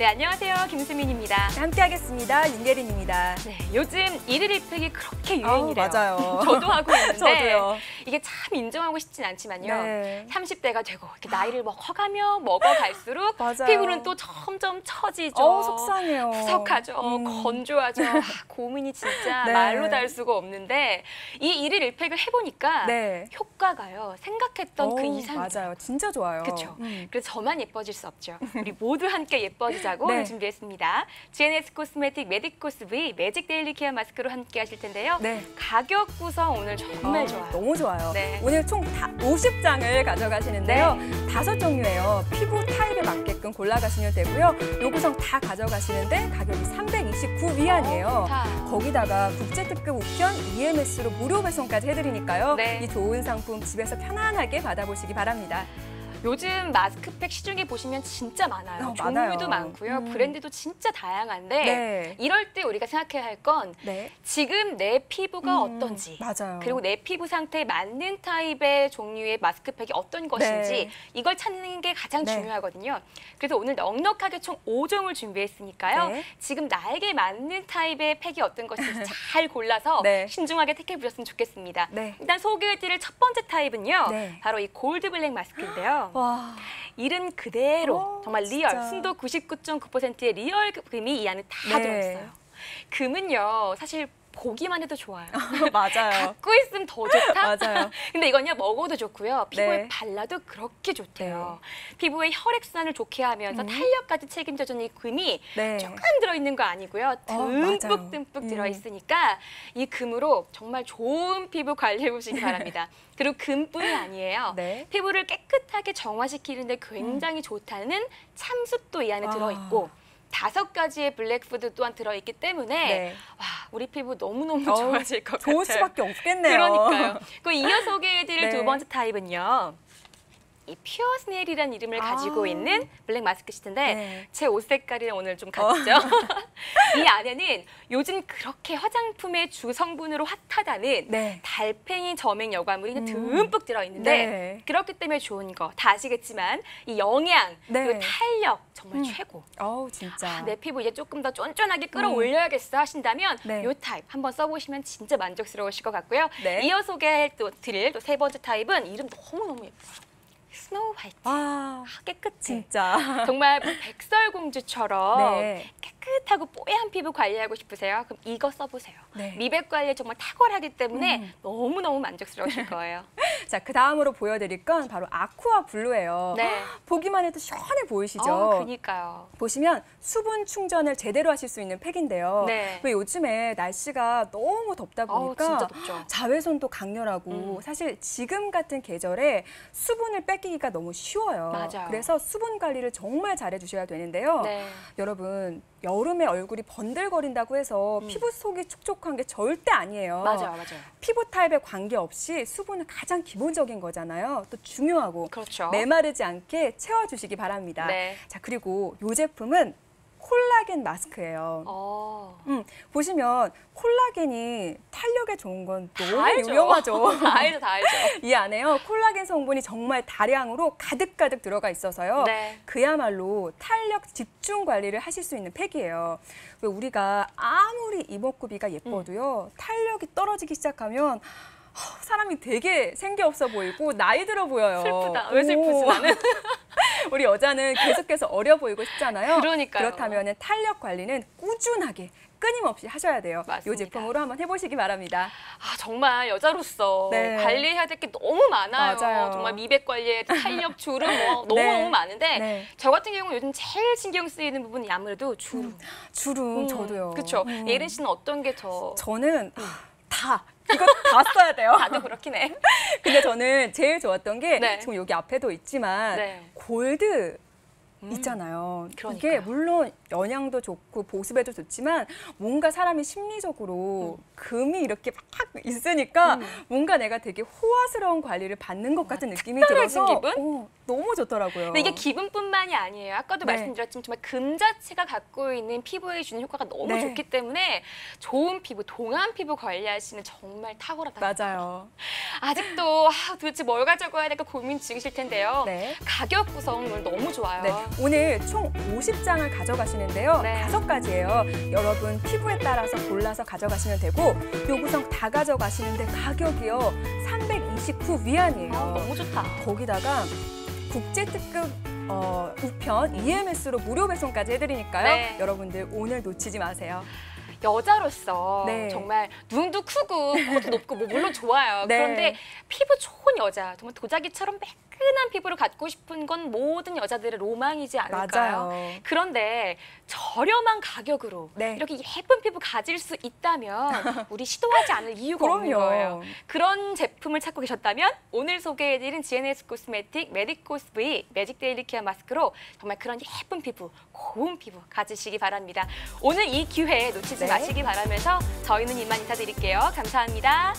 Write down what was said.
네, 안녕하세요. 김수민입니다. 네, 함께하겠습니다. 윤예린입니다. 네, 요즘 일일 일팩이 그렇게 유행이래요. 아우, 맞아요. 저도 하고 있는데 저도요. 이게 참 인정하고 싶진 않지만요. 네. 30대가 되고 이렇게 나이를 뭐 커가며 먹어갈수록. 피부는 또 점점 처지죠. 어, 속상해요. 푸석하죠. 음. 건조하죠. 아, 고민이 진짜 네. 말로 달 수가 없는데 이 일일 일팩을 해보니까 네. 효과가요. 생각했던 그 어우, 이상. 맞아요. 진짜 좋아요. 그렇죠. 음. 그래서 저만 예뻐질 수 없죠. 우리 모두 함께 예뻐지자 고 네. 준비했습니다. GNS 코스메틱 메디코스 V 매직 데일리 케어 마스크로 함께 하실 텐데요. 네. 가격 구성 오늘 정말 아, 좋아요. 너무 좋아요. 네. 오늘 총다 50장을 가져가시는데요. 다섯 종류예요. 피부 타입에 맞게끔 골라가시면 되고요. 요 구성 다 가져가시는데 가격이 329 위안이에요. 어. 거기다가 국제특급 옵션 EMS로 무료 배송까지 해드리니까요. 네. 이 좋은 상품 집에서 편안하게 받아보시기 바랍니다. 요즘 마스크팩 시중에 보시면 진짜 많아요. 어, 종류도 많아요. 많고요. 음. 브랜드도 진짜 다양한데 네. 이럴 때 우리가 생각해야 할건 네. 지금 내 피부가 음, 어떤지 맞아요. 그리고 내 피부 상태에 맞는 타입의 종류의 마스크팩이 어떤 것인지 네. 이걸 찾는 게 가장 네. 중요하거든요. 그래서 오늘 넉넉하게 총 5종을 준비했으니까요. 네. 지금 나에게 맞는 타입의 팩이 어떤 것인지 잘 골라서 네. 신중하게 택해 보셨으면 좋겠습니다. 네. 일단 소개해드릴 첫 번째 타입은요. 네. 바로 이 골드 블랙 마스크인데요. 와. 이름 그대로 오, 정말 리얼, 진짜. 순도 99.9%의 리얼 금이 이 안에 다 네. 들어있어요. 금은요, 사실 보기만 해도 좋아요. 맞아요. 갖고 있으면 더 좋다? 맞아요. 근데 이건요 먹어도 좋고요 피부에 네. 발라도 그렇게 좋대요 피부의 혈액순환을 좋게 하면서 탄력까지 책임져주는 이 금이 네. 조금 들어있는 거 아니고요 어, 듬뿍 맞아요. 듬뿍 음. 들어있으니까 이 금으로 정말 좋은 피부 관리해 보시기 바랍니다 그리고 금뿐이 아니에요 네. 피부를 깨끗하게 정화시키는데 굉장히 좋다는 참숯도 이 안에 와. 들어있고 다섯 가지의 블랙푸드 또한 들어있기 때문에 네. 와 우리 피부 너무너무 좋아질 것 같아요 좋을 수밖에 없겠네요. 그러니까요. 그 이어 소개해드릴 네. 두 번째 타입은요. 이 퓨어 스네일이라는 이름을 가지고 아. 있는 블랙 마스크 시트인데 네. 제옷 색깔이랑 오늘 좀 같죠? 이 안에는 요즘 그렇게 화장품의 주 성분으로 핫하다는 네. 달팽이 점액 여과물이 음. 듬뿍 들어있는데 네. 그렇기 때문에 좋은 거 다 아시겠지만 이 영양 네. 그리고 탄력 정말 음. 최고. 어우 진짜. 아, 내 피부 이제 조금 더 쫀쫀하게 끌어올려야겠어 하신다면 네. 이 타입 한번 써보시면 진짜 만족스러우실 것 같고요. 네. 이어 소개할 또 드릴 또 세 번째 타입은 이름 너무너무 예뻐요. 스노우 화이트. 아 아, 깨끗해. 진짜. 정말 뭐 백설공주처럼 네. 깨끗하고 뽀얀 피부 관리하고 싶으세요? 그럼 이거 써보세요. 네. 미백 관리에 정말 탁월하기 때문에 음. 너무너무 만족스러우실 거예요. 자, 그 다음으로 보여드릴 건 바로 아쿠아 블루예요. 네. 보기만 해도 시원해 보이시죠? 어, 그니까요. 보시면 수분 충전을 제대로 하실 수 있는 팩인데요. 네. 왜 요즘에 날씨가 너무 덥다 보니까 진짜 덥죠. 자외선도 강렬하고 음. 사실 지금 같은 계절에 수분을 뺏기기가 너무 쉬워요. 맞아요. 그래서 수분 관리를 정말 잘해 주셔야 되는데요. 네. 여러분 여름에 얼굴이 번들거린다고 해서 피부 속이 촉촉한 게 절대 아니에요. 음. 맞아요, 맞아요. 피부 타입에 관계없이 수분은 가장 기본적인 거잖아요. 또 중요하고 그렇죠. 메마르지 않게 채워주시기 바랍니다. 네. 자 그리고 이 제품은 콜라겐 마스크예요. 어. 음, 보시면 콜라겐이 탄력에 좋은 건다 너무 알죠. 유명하죠. 다 알죠, 다 알죠. 이 안에요 콜라겐 성분이 정말 다량으로 가득가득 들어가 있어서요. 네. 그야말로 탄력 집중 관리를 하실 수 있는 팩이에요. 왜 우리가 아무리 이목구비가 예뻐도요 탄력이 떨어지기 시작하면 허, 사람이 되게 생기 없어 보이고 나이 들어 보여요. 슬프다. 왜 슬프지, 오. 나는? 우리 여자는 계속해서 어려 보이고 싶잖아요. 그러니까요. 그렇다면 탄력 관리는 꾸준하게 끊임없이 하셔야 돼요. 맞습니다. 이 제품으로 한번 해보시기 바랍니다. 아, 정말 여자로서 네. 관리해야 될 게 너무 많아요. 맞아요. 정말 미백 관리에 탄력, 주름 뭐 너무 네. 너무 많은데 네. 저 같은 경우는 요즘 제일 신경 쓰이는 부분이 아무래도 주름. 주름 음, 저도요. 그렇죠. 음. 예린 씨는 어떤 게 더? 저는 다 이거 다 써야 돼요. 다들 그렇긴 해. 근데 저는 제일 좋았던 게 네. 지금 여기 앞에도 있지만 네. 골드 있잖아요. 이게 그러니까요. 물론 영양도 좋고 보습에도 좋지만 뭔가 사람이 심리적으로 음. 금이 이렇게 막 있으니까 뭔가 내가 되게 호화스러운 관리를 받는 것 같은 느낌이 들어서 기분? 어, 너무 좋더라고요. 근데 이게 기분뿐만이 아니에요. 아까도 네. 말씀드렸지만 정말 금 자체가 갖고 있는 피부에 주는 효과가 너무 네. 좋기 때문에 좋은 피부, 동안 피부 관리하시는 정말 탁월하다. 맞아요. 아직도 아, 도대체 뭘 가져가야 될까 고민 중이실 텐데요. 네. 가격 구성 오늘 너무 좋아요. 네, 오늘 총 50장을 가져가시는데요. 네. 다섯 가지예요. 여러분 피부에 따라서 골라서 가져가시면 되고 요 구성 다 가져가시는데 가격이요. 329 위안이에요. 아, 너무 좋다. 거기다가 국제 특급 어, 우편 EMS로 무료 배송까지 해드리니까요. 네. 여러분들 오늘 놓치지 마세요. 여자로서 네. 정말 눈도 크고 코도 높고 뭐 물론 좋아요. 네. 그런데 피부 좋은 여자, 정말 도자기처럼 매 끈한 피부를 갖고 싶은 건 모든 여자들의 로망이지 않을까요? 맞아요. 그런데 저렴한 가격으로 네. 이렇게 예쁜 피부 가질 수 있다면 우리 시도하지 않을 이유가 없는 거예요. 그런 제품을 찾고 계셨다면 오늘 소개해드린 GNS 코스메틱 메디코스 V 매직 데일리 케어 마스크로 정말 그런 예쁜 피부, 고운 피부 가지시기 바랍니다. 오늘 이 기회 놓치지 네. 마시기 바라면서 저희는 이만 인사드릴게요. 감사합니다.